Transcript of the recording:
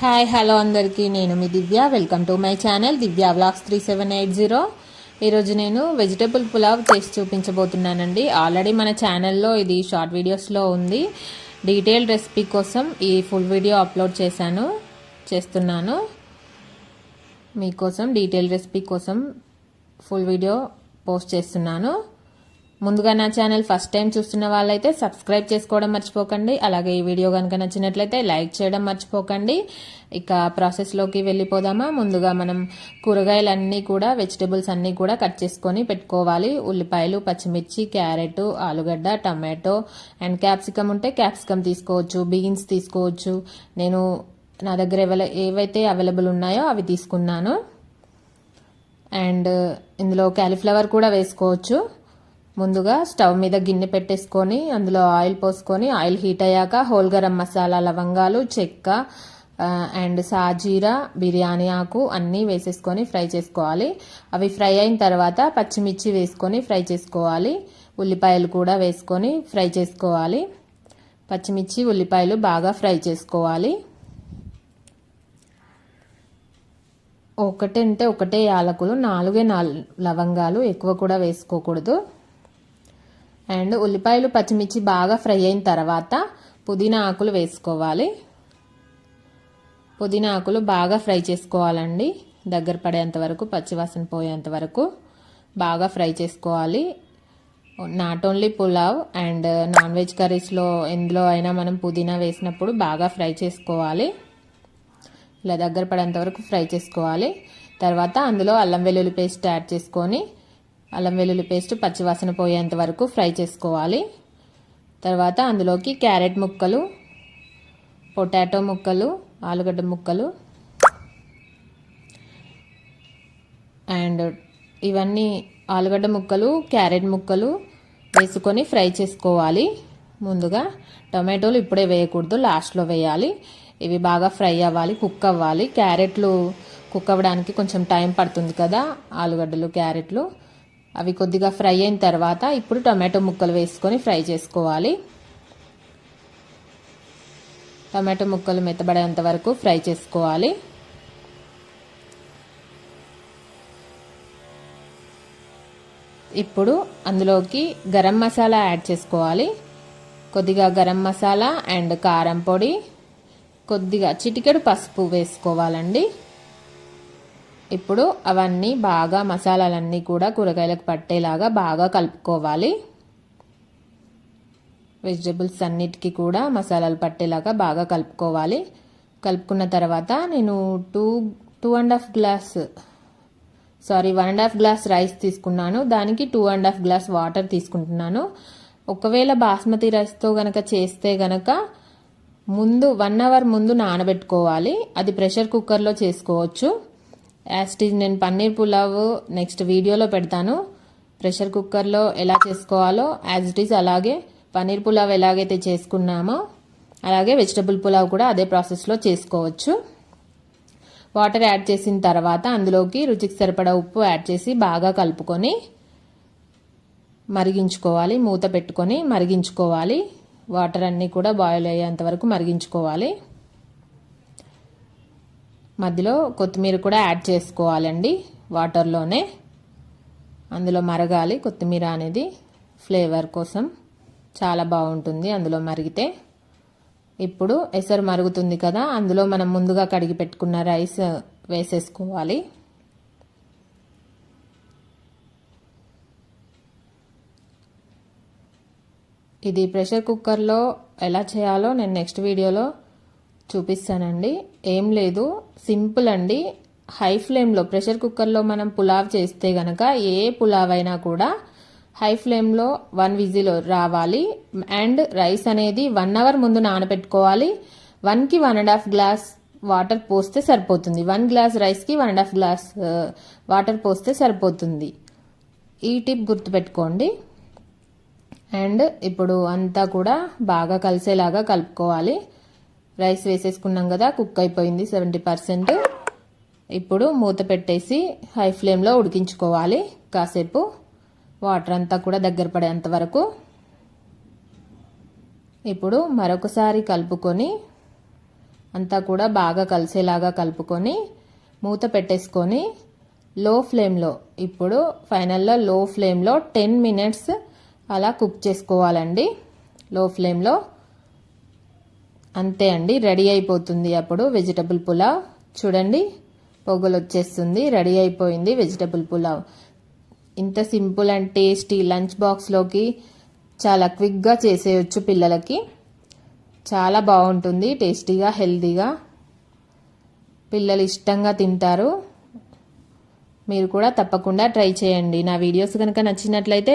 Hi hello అందరికీ. నేను మీ Divya. Welcome to my channel Divya vlogs three seven eight zero. ఈరోజు నేను vegetable pulao చేసి చూపించబోతున్నానండి. ఆల్రెడీ మన ఛానల్లో ఇది షార్ట్ వీడియోస్లో ఉంది. డీటెయిల్ రెసిపీ కోసం ఈ ఫుల్ వీడియో అప్లోడ్ చేశాను చేస్తున్నాను. మీకోసం డీటెయిల్ రెసిపీ కోసం ఫుల్ వీడియో పోస్ట్ చేస్తున్నాను. ముందుగా నా ఛానల్ ఫస్ట్ టైం చూస్తున్న వాళ్ళైతే సబ్స్క్రైబ్ చేసుకోవడం మర్చిపోకండి. అలాగే ఈ వీడియో కనుక నచ్చినట్లయితే లైక్ చేయడం మర్చిపోకండి. ఇక ప్రాసెస్లోకి వెళ్ళిపోదామా? ముందుగా మనం కూరగాయలన్నీ కూడా వెజిటేబుల్స్ అన్నీ కూడా కట్ చేసుకొని పెట్టుకోవాలి. ఉల్లిపాయలు పచ్చిమిర్చి క్యారెట్ ఆలుగడ్డ టమాటో అండ్ క్యాప్సికమ్ ఉంటే క్యాప్సికమ్ తీసుకోవచ్చు బీన్స్ తీసుకోవచ్చు. నేను నా దగ్గర ఏవైతే అవైలబుల్ ఉన్నాయో అవి తీసుకున్నాను. అండ్ ఇందులో క్యాలీఫ్లవర్ కూడా వేసుకోవచ్చు. ముందుగా స్టవ్ మీద గిన్నె పెట్టేసుకొని అందులో ఆయిల్ పోసుకొని ఆయిల్ హీట్ అయ్యాక హోల్ గరం మసాలా లవంగాలు చెక్క అండ్ సాజీరా బిర్యానీ ఆకు అన్నీ వేసేసుకొని ఫ్రై చేసుకోవాలి. అవి ఫ్రై అయిన తర్వాత పచ్చిమిర్చి వేసుకొని ఫ్రై చేసుకోవాలి. ఉల్లిపాయలు కూడా వేసుకొని ఫ్రై చేసుకోవాలి. పచ్చిమిర్చి ఉల్లిపాయలు బాగా ఫ్రై చేసుకోవాలి. ఒకటంటే ఒకటే యాలకులు నాలుగే నాలుగు లవంగాలు ఎక్కువ కూడా వేసుకోకూడదు. అండ్ ఉల్లిపాయలు పచ్చిమిర్చి బాగా ఫ్రై అయిన తర్వాత పుదీనా ఆకులు వేసుకోవాలి. పుదీనా ఆకులు బాగా ఫ్రై చేసుకోవాలండి. దగ్గర పడేంత వరకు పచ్చివాసన పోయేంత వరకు బాగా ఫ్రై చేసుకోవాలి. Not only pulao and non veg కర్రీస్లో ఎందులో అయినా మనం పుదీనా వేసినప్పుడు బాగా ఫ్రై చేసుకోవాలి. ఇలా దగ్గర పడేంత వరకు ఫ్రై చేసుకోవాలి. తర్వాత అందులో అల్లం వెల్లుల్లి పేస్ట్ యాడ్ చేసుకొని అల్లం వెల్లుల్లి పేస్ట్ పచ్చివాసన పోయేంత వరకు ఫ్రై చేసుకోవాలి. తర్వాత అందులోకి క్యారెట్ ముక్కలు పొటాటో ముక్కలు ఆలుగడ్డ ముక్కలు అండ్ ఇవన్నీ ఆలుగడ్డ ముక్కలు క్యారెట్ ముక్కలు వేసుకొని ఫ్రై చేసుకోవాలి. ముందుగా టొమాటోలు ఇప్పుడే వేయకూడదు లాస్ట్లో వేయాలి. ఇవి బాగా ఫ్రై అవ్వాలి కుక్ అవ్వాలి. క్యారెట్లు కుక్ అవ్వడానికి కొంచెం టైం పడుతుంది కదా ఆలుగడ్డలు క్యారెట్లు. అవి కొద్దిగా ఫ్రై అయిన తర్వాత ఇప్పుడు టమాటో ముక్కలు వేసుకొని ఫ్రై చేసుకోవాలి. టమాటో ముక్కలు మెత్తబడేంత వరకు ఫ్రై చేసుకోవాలి. ఇప్పుడు అందులోకి గరం మసాలా యాడ్ చేసుకోవాలి. కొద్దిగా గరం మసాలా అండ్ కారం పొడి కొద్దిగా చిటికెడు పసుపు వేసుకోవాలండి. ఇప్పుడు అవన్నీ బాగా మసాలాలన్నీ కూడా కూరగాయలకు పట్టేలాగా బాగా కలుపుకోవాలి. వెజిటబుల్స్ అన్నిటికీ కూడా మసాలాలు పట్టేలాగా బాగా కలుపుకోవాలి. కలుపుకున్న తర్వాత నేను two two and half glass sorry one and half glass rice తీసుకున్నాను. దానికి two and half glass water తీసుకుంటున్నాను. ఒకవేళ బాస్మతి రైస్తో గనక చేస్తే గనక ముందు వన్ అవర్ ముందు నానబెట్టుకోవాలి. అది ప్రెషర్ కుక్కర్లో చేసుకోవచ్చు. యాస్టీజ్ నేను పన్నీర్ పులావ్ నెక్స్ట్ వీడియోలో పెడతాను. ప్రెషర్ కుక్కర్లో ఎలా చేసుకోవాలో యాజ్ ఇట్ ఈజ్ అలాగే పన్నీర్ పులావ్ ఎలాగైతే చేసుకున్నామో అలాగే వెజిటబుల్ పులావ్ కూడా అదే ప్రాసెస్లో చేసుకోవచ్చు. వాటర్ యాడ్ చేసిన తర్వాత అందులోకి రుచికి సరిపడా ఉప్పు యాడ్ చేసి బాగా కలుపుకొని మరిగించుకోవాలి. మూత పెట్టుకొని మరిగించుకోవాలి. వాటర్ అన్నీ కూడా బాయిల్ అయ్యేంత వరకు మరిగించుకోవాలి. మధ్యలో కొత్తిమీర కూడా యాడ్ చేసుకోవాలండి వాటర్లోనే. అందులో మరగాలి కొత్తిమీర అనేది ఫ్లేవర్ కోసం చాలా బాగుంటుంది అందులో మరిగితే. ఇప్పుడు ఎసరు మరుగుతుంది కదా అందులో మనం ముందుగా కడిగి పెట్టుకున్న రైస్ వేసేసుకోవాలి. ఇది ప్రెషర్ కుక్కర్లో ఎలా చేయాలో నేను నెక్స్ట్ వీడియోలో చూపిస్తానండి. ఏం లేదు. సింపుల్ అండి. హై ఫ్లేమ్లో ప్రెషర్ కుక్కర్లో మనం పులావ్ చేస్తే గనక ఏ పులావ్ అయినా కూడా హై ఫ్లేమ్లో వన్ విజిల్ రావాలి. అండ్ రైస్ అనేది వన్ అవర్ ముందు నానబెట్టుకోవాలి. వన్కి one and half glass water పోస్తే సరిపోతుంది. వన్ గ్లాస్ రైస్కి one and half glass water పోస్తే సరిపోతుంది. ఈ టిప్ గుర్తుపెట్టుకోండి. అండ్ ఇప్పుడు అంతా కూడా బాగా కలిసేలాగా కలుపుకోవాలి. రైస్ వేసేసుకున్నాం కదా కుక్ అయిపోయింది సెవెంటీ పర్సెంట్. ఇప్పుడు మూత పెట్టేసి హై ఫ్లేమ్లో ఉడికించుకోవాలి. కాసేపు వాటర్ అంతా కూడా దగ్గర పడేంత వరకు. ఇప్పుడు మరొకసారి కలుపుకొని అంతా కూడా బాగా కలిసేలాగా కలుపుకొని మూత పెట్టేసుకొని లో ఫ్లేమ్లో ఇప్పుడు ఫైనల్లో లో ఫ్లేమ్లో టెన్ మినిట్స్ అలా కుక్ చేసుకోవాలండి. లో ఫ్లేమ్లో అంతే అండి రెడీ అయిపోతుంది అప్పుడు వెజిటబుల్ పులావ్. చూడండి పొగలు వచ్చేస్తుంది రెడీ అయిపోయింది వెజిటబుల్ పులావ్. ఇంత సింపుల్ అండ్ టేస్టీ లంచ్ బాక్స్లోకి చాలా క్విక్గా చేసేయచ్చు పిల్లలకి. చాలా బాగుంటుంది టేస్టీగా హెల్తీగా. పిల్లలు ఇష్టంగా తింటారు. మీరు కూడా తప్పకుండా ట్రై చేయండి. నా వీడియోస్ కనుక నచ్చినట్లయితే